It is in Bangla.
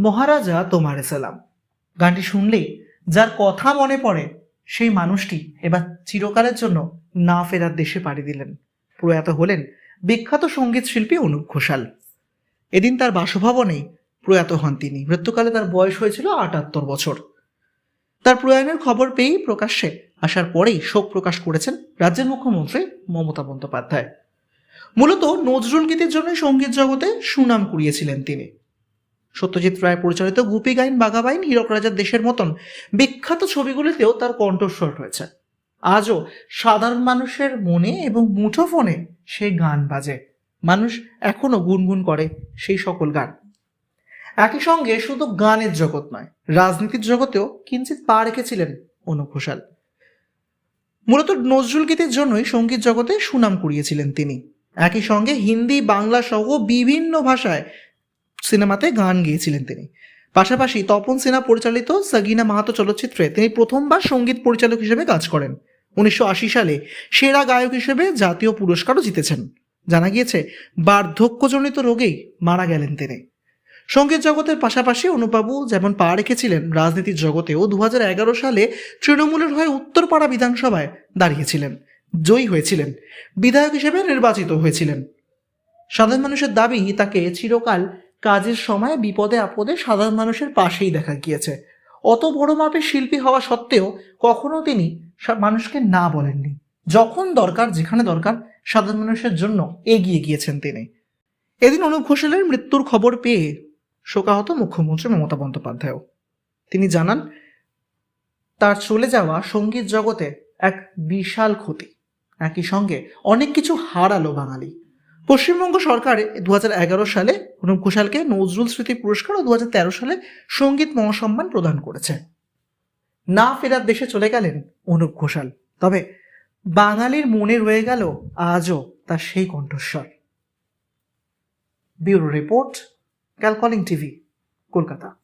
মহারাজা তোমারে সালাম। গানটি শুনলেই যার কথা মনে পড়ে, সেই মানুষটি এবার চিরকালের জন্য না ফেরার দেশে পাড়ি দিলেন। প্রয়াত হলেন বিখ্যাত সংগীত শিল্পী অনুপ ঘোষাল। এদিন তার বাসভবনেই প্রয়াত হন তিনি। মৃত্যুকালে তার বয়স হয়েছিল আটাত্তর বছর। তার প্রয়াণের খবর পেয়েই প্রকাশ্যে আসার পরেই শোক প্রকাশ করেছেন রাজ্যের মুখ্যমন্ত্রী মমতা বন্দ্যোপাধ্যায়। মূলত নজরুল গীতির জন্য সংগীত জগতে সুনাম কুড়িয়েছিলেন তিনি। সত্যজিৎ রায় পরিচালিত গুপি গাইন বাঘাবাইন হীরক রাজার দেশের মতন বিখ্যাত ছবিগুলিতেও তার কণ্ঠস্বর রয়েছে। আজও সাধারণ মানুষের মনে এবং মুঠোফোনে সেই গান বাজে। মানুষ এখনও গুনগুন করে সেই সকল গান। একই সঙ্গে শুধু গানের জগৎ নয়, রাজনীতির জগতেও কিঞ্চিত পা রেখেছিলেন অনু ঘোষাল। মূলত নজরুল গীতির জন্যই সংগীত জগতে সুনাম কুড়িয়েছিলেন তিনি। একই সঙ্গে হিন্দি, বাংলা সহ বিভিন্ন ভাষায় সিনেমাতে গান গেয়েছিলেন তিনি। পাশাপাশি তপন সিনহা পরিচালিত সাগিনা মাহাতো চলচ্চিত্রে তিনি প্রথমবার সংগীত পরিচালক হিসেবে কাজ করেন। উনিশশো আশি সালে সেরা গায়ক হিসেবে জাতীয় পুরস্কারও জিতেছেন। জানা গিয়েছে, বার্ধক্যজনিত রোগেই মারা গেলেন তিনি। সংগীত জগতের পাশাপাশি অনুবাবু যেমন পা রেখেছিলেন, রাজনীতির জগতেও দু হাজার এগারো সালে তৃণমূলের হয়ে উত্তরপাড়া বিধানসভায় দাঁড়িয়েছিলেন, জয়ী হয়েছিলেন, বিধায়ক হিসেবে নির্বাচিত হয়েছিলেন। সাধারণ মানুষের দাবি, তাকে চিরকাল কাজের সময় বিপদে আপদে সাধারণ মানুষের পাশেই দেখা গিয়েছে। অত বড় মাপের শিল্পী হওয়া সত্ত্বেও কখনো তিনি মানুষকে না বলেননি। যখন দরকার, যেখানে দরকার, সাধারণ মানুষের জন্য এগিয়ে গিয়েছেন তিনি। এদিন অনুপ ঘোষালের মৃত্যুর খবর পেয়ে শোকাহত মুখ্যমন্ত্রী মমতা বন্দ্যোপাধ্যায়ও। তিনি জানান, তার চলে যাওয়া সংগীত জগতে এক বিশাল ক্ষতি। একই সঙ্গে অনেক কিছু হারালো বাঙালি। পশ্চিমবঙ্গ সরকার দু হাজার এগারো সালে অনুপ ঘোষালকে নজরুল স্মৃতি পুরস্কার ও দু হাজার তেরো সালে সংগীত মহাসম্মান প্রদান করেছে। না ফেরার দেশে চলে গেলেন অনুপ ঘোষাল। তবে বাঙালির মনে রয়ে গেল আজও তার সেই কণ্ঠস্বর। ব্যুরো রিপোর্ট, ক্যালকলিং টিভি, কলকাতা।